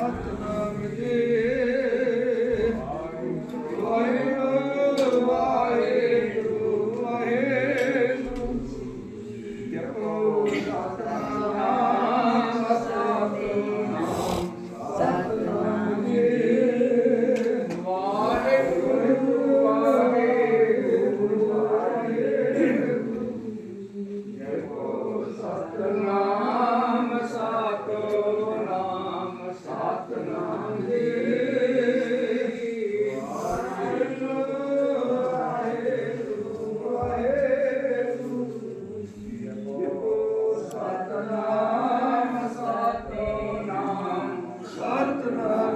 ਸਤਨਾਮ ਜੀ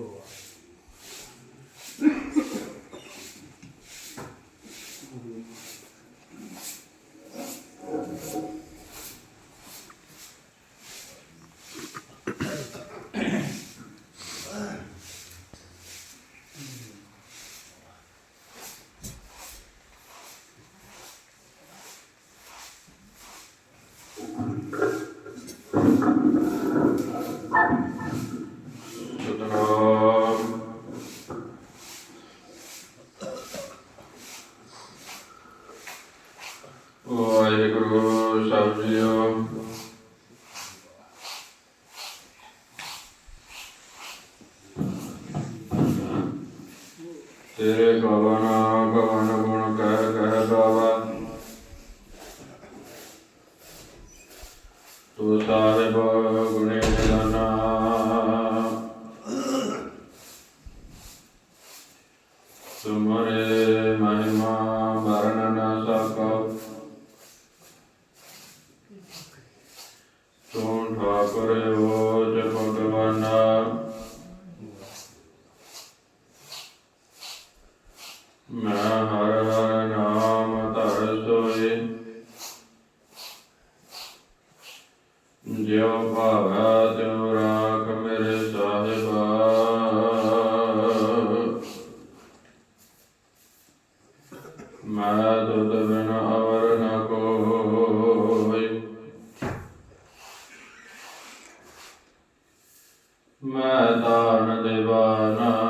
Goa. ਤੂੰ ਸਾਹਿਬ ਗੁਣੇ ਜਨਾਨਾ ਤੁਮਰੇ ਮਹਿਮਾ ਵਰਣ ਨਾ ਸਕੋ। ਤੂੰ ਠਾਕੁਰ ਹੋ ਜਪੋ ਗਵਾਨਾ ਮੈਂ ਹਰ ਮੈਂ ਦਾਨ ਦੇਵਾਨਾ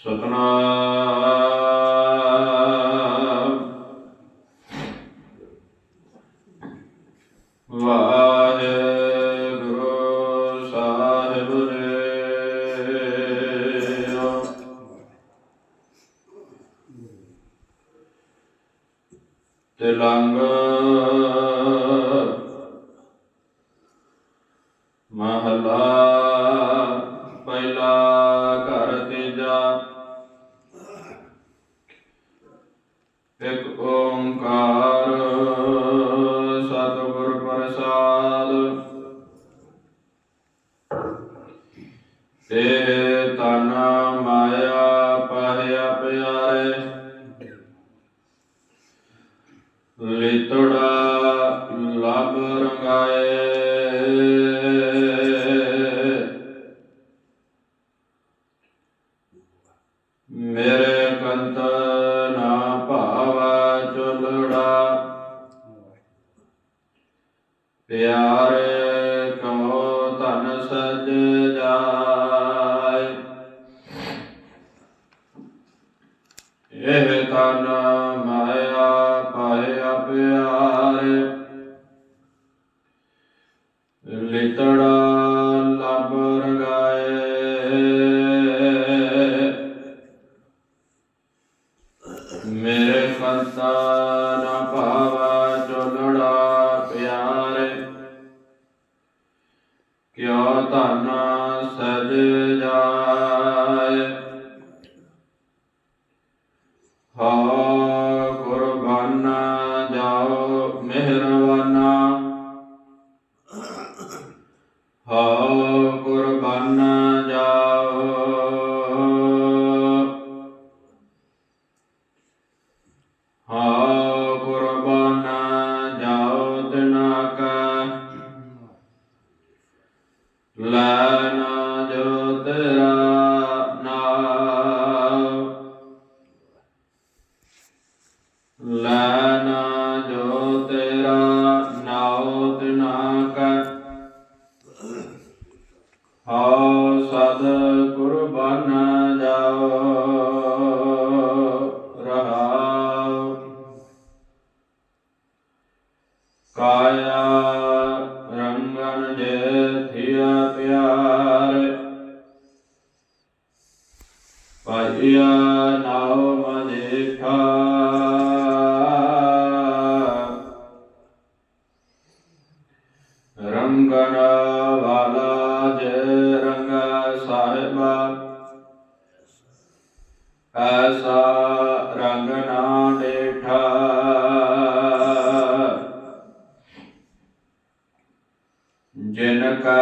ਸਤਨਾਮ। ਵਾਹਿਗੁਰੂ ਸਾਹਿਬ ਰੇਓ ਤਿਲੰਗ ਮਹਲਾ శ్రీతుడా ਮੇਰੇ ਕੰਤਾ ਨਾ ਭਾਵਾ ਚੋਲੜਾ ਪਿਆਰੇ। ਕਿਉ ਧਾਨਾ ਸਜ ਜਾਏ? ਹਉ ਕੁਰਬਾਨਾ ਜਾਓ ਮਿਹਰਵਾਨਾ ਹਉ ਲੈਨਾ ਜੋ ਤੇਰਾ, ਨਾਉਤ ਨਾ ਕਰ। ਹਉ ਸਦ ਕੁਰਬਾਨਾ ਜਾਓ ਰਹਾਉ ਕਾਇਆ ਰੰਗਨ ਜੇ ਥਿਆ ਪਿਆਰ, ਪਾਇਆ ਜਿਨ ਕਾ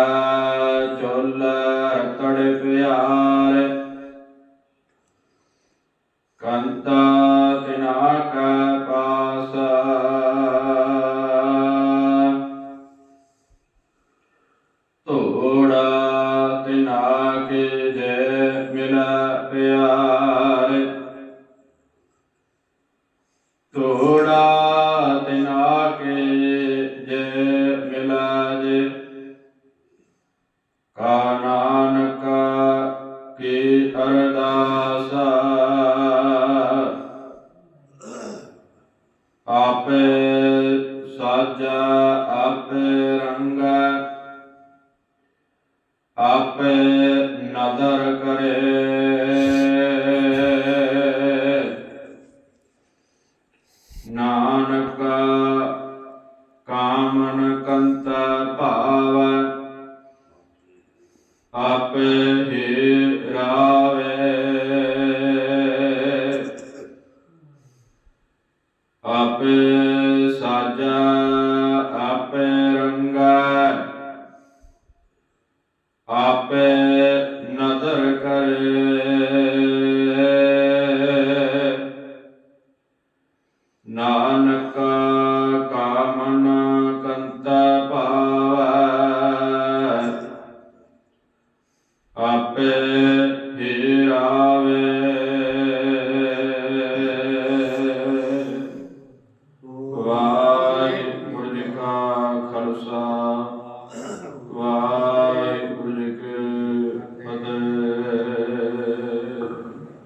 ਸਾਜਾ ਆਪੇ ਰੰਗਾ ਆਪੇ